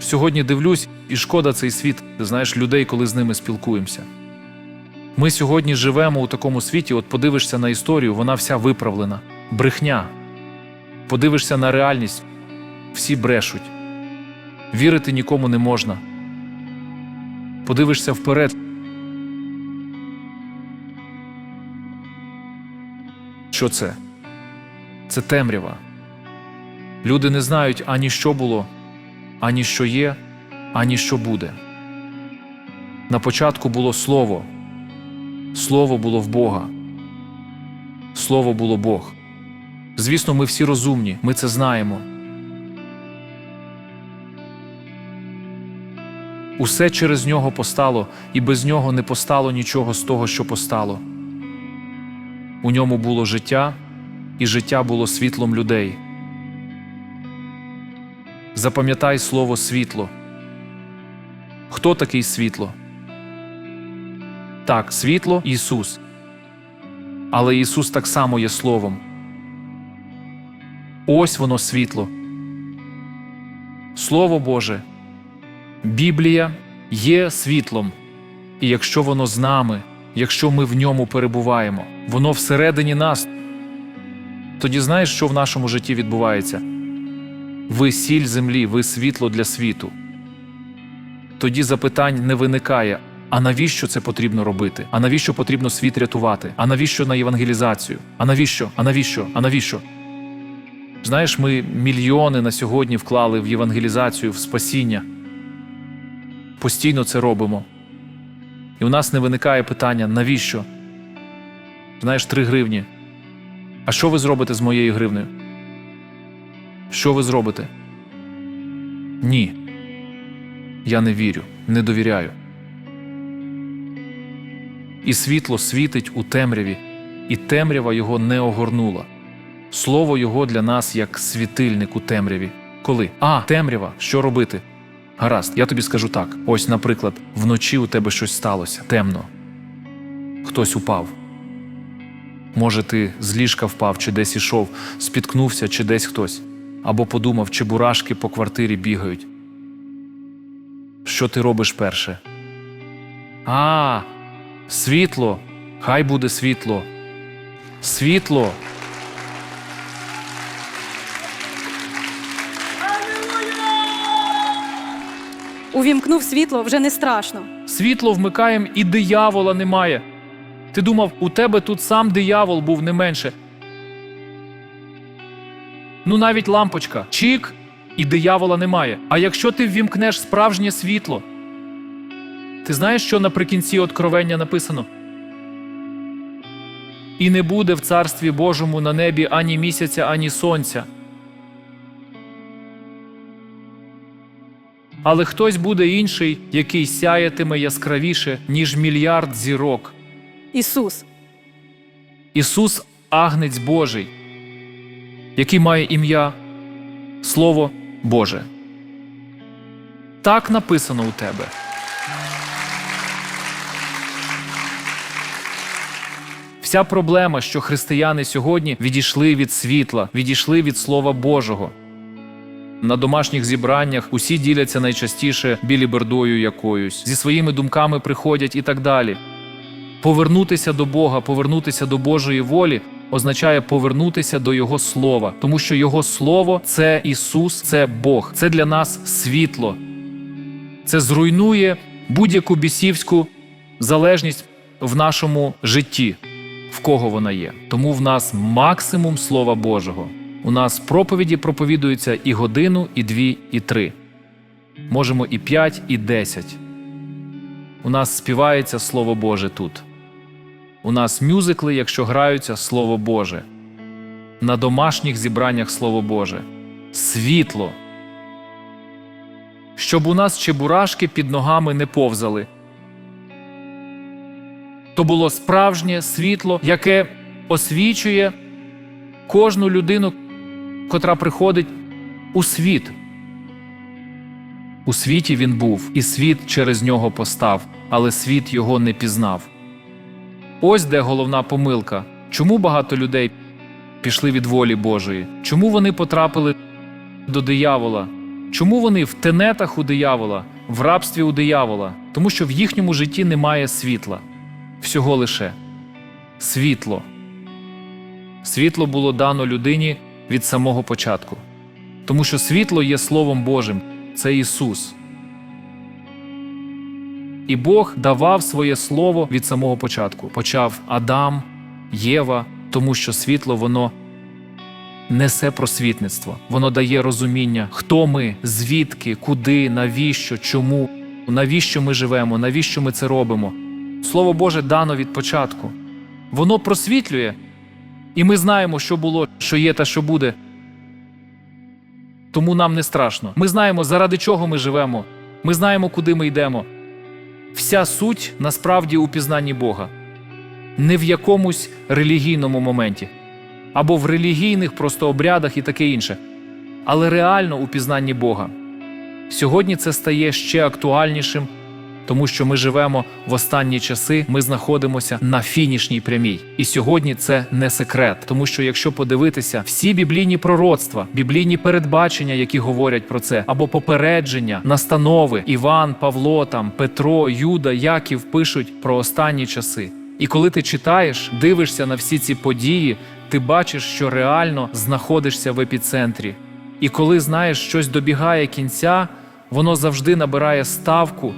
Сьогодні дивлюсь, і шкода цей світ, знаєш, людей, коли з ними спілкуємося. Ми сьогодні живемо у такому світі, от подивишся на історію, вона вся виправлена. Брехня. Подивишся на реальність, всі брешуть. Вірити нікому не можна. Подивишся вперед. Що це? Це темрява. Люди не знають ані що було, ані що є, ані що буде. На початку було слово. Слово було в Бога. Слово було Бог. Звісно, ми всі розумні, ми це знаємо. Усе через нього постало, і без нього не постало нічого з того, що постало. У ньому було життя, і життя було світлом людей. Запам'ятай слово світло. Хто такий світло? Так, світло Ісус. Але Ісус так само є Словом. Ось воно світло. Слово Боже, Біблія є світлом. І якщо воно з нами, якщо ми в ньому перебуваємо, воно всередині нас, тоді знаєш, що в нашому житті відбувається? Ви сіль землі, ви світло для світу. Тоді запитань не виникає. А навіщо це потрібно робити? А навіщо потрібно світ рятувати? А навіщо на євангелізацію? А навіщо? А навіщо? А навіщо? Знаєш, ми мільйони на сьогодні вклали в євангелізацію, в спасіння. Постійно це робимо. І у нас не виникає питання, навіщо? Знаєш, три гривні. А що ви зробите з моєю гривнею? Що ви зробите? Ні. Я не вірю, не довіряю. І світло світить у темряві, і темрява його не огорнула. Слово його для нас як світильник у темряві. Коли? А, темрява, що робити? Гаразд, я тобі скажу так: ось, наприклад, вночі у тебе щось сталося, темно. Хтось упав. Може, ти з ліжка впав, чи десь ішов, спіткнувся, чи десь хтось, або подумав, чи бурашки по квартирі бігають. Що ти робиш перше? А, світло, хай буде світло. Світло. Увімкнув світло вже не страшно. Світло вмикаємо і диявола немає. Ти думав, у тебе тут сам диявол був не менше. Ну навіть лампочка. Чік, і диявола немає. А якщо ти ввімкнеш справжнє світло, ти знаєш, що наприкінці откровення написано? І не буде в царстві Божому на небі ані місяця, ані сонця. Але хтось буде інший, який сяятиме яскравіше, ніж мільярд зірок. Ісус. Ісус Агнець Божий, який має ім'я Слово Боже. Так написано у тебе. Вся проблема, що християни сьогодні відійшли від світла, відійшли від Слова Божого. На домашніх зібраннях усі діляться найчастіше білібердою якоюсь, зі своїми думками приходять і так далі. Повернутися до Бога, повернутися до Божої волі означає повернутися до Його Слова, тому що Його Слово це Ісус, це Бог, це для нас світло. Це зруйнує будь-яку бісівську залежність в нашому житті, в кого вона є. Тому в нас максимум Слова Божого. У нас проповіді проповідуються і годину, і дві, і три. Можемо і п'ять, і десять. У нас співається Слово Боже тут. У нас мюзикли, якщо граються Слово Боже. На домашніх зібраннях Слово Боже. Світло. Щоб у нас чебурашки під ногами не повзали. То було справжнє світло, яке освічує кожну людину, котра приходить у світ. У світі він був, і світ через нього постав, але світ його не пізнав. Ось де головна помилка. Чому багато людей пішли від волі Божої? Чому вони потрапили до диявола? Чому вони в тенетах у диявола, в рабстві у диявола? Тому що в їхньому житті немає світла. Всього лише світло. Світло було дано людині від самого початку. Тому що світло є Словом Божим, це Ісус. І Бог давав своє слово від самого початку. Почав Адам, Єва, тому що світло воно несе просвітництво. Воно дає розуміння, хто ми, звідки, куди, навіщо, чому, навіщо ми живемо, навіщо ми це робимо. Слово Боже дано від початку. Воно просвітлює, і ми знаємо, що було, що є та що буде. Тому нам не страшно. Ми знаємо, заради чого ми живемо. Ми знаємо, куди ми йдемо. Вся суть насправді у пізнанні Бога, не в якомусь релігійному моменті. Або в релігійних просто обрядах і таке інше, але реально у пізнанні Бога. Сьогодні це стає ще актуальнішим, тому що ми живемо в останні часи, ми знаходимося на фінішній прямій. І сьогодні це не секрет, тому що якщо подивитися всі біблійні пророцтва, біблійні передбачення, які говорять про це, або попередження, настанови Іван, Павло, там Петро, Юда, Яків пишуть про останні часи. І коли ти читаєш, дивишся на всі ці події, ти бачиш, що реально знаходишся в епіцентрі. І коли знаєш, щось добігає кінця, воно завжди набирає ставку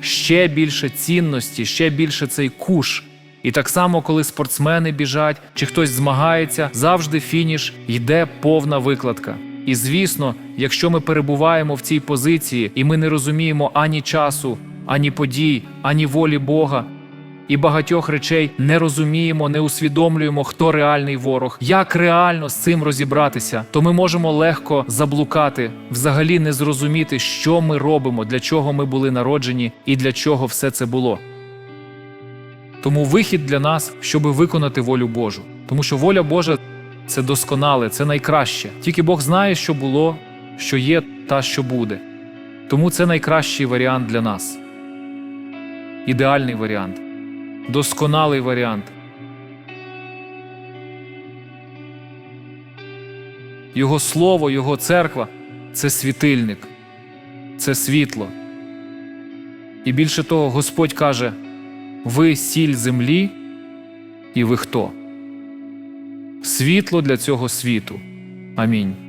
ще більше цінності, ще більше цей куш. І так само, коли спортсмени біжать чи хтось змагається, завжди фініш йде повна викладка. І звісно, якщо ми перебуваємо в цій позиції і ми не розуміємо ані часу, ані подій, ані волі Бога, і багатьох речей не розуміємо, не усвідомлюємо, хто реальний ворог, як реально з цим розібратися, то ми можемо легко заблукати, взагалі не зрозуміти, що ми робимо, для чого ми були народжені і для чого все це було. Тому вихід для нас, щоб виконати волю Божу. Тому що воля Божа це досконале, це найкраще. Тільки Бог знає, що було, що є та що буде. Тому це найкращий варіант для нас. Ідеальний варіант, досконалий варіант. Його слово, Його церква це світильник, це світло. І більше того, Господь каже: ви сіль землі, і ви хто? Світло для цього світу. Амінь.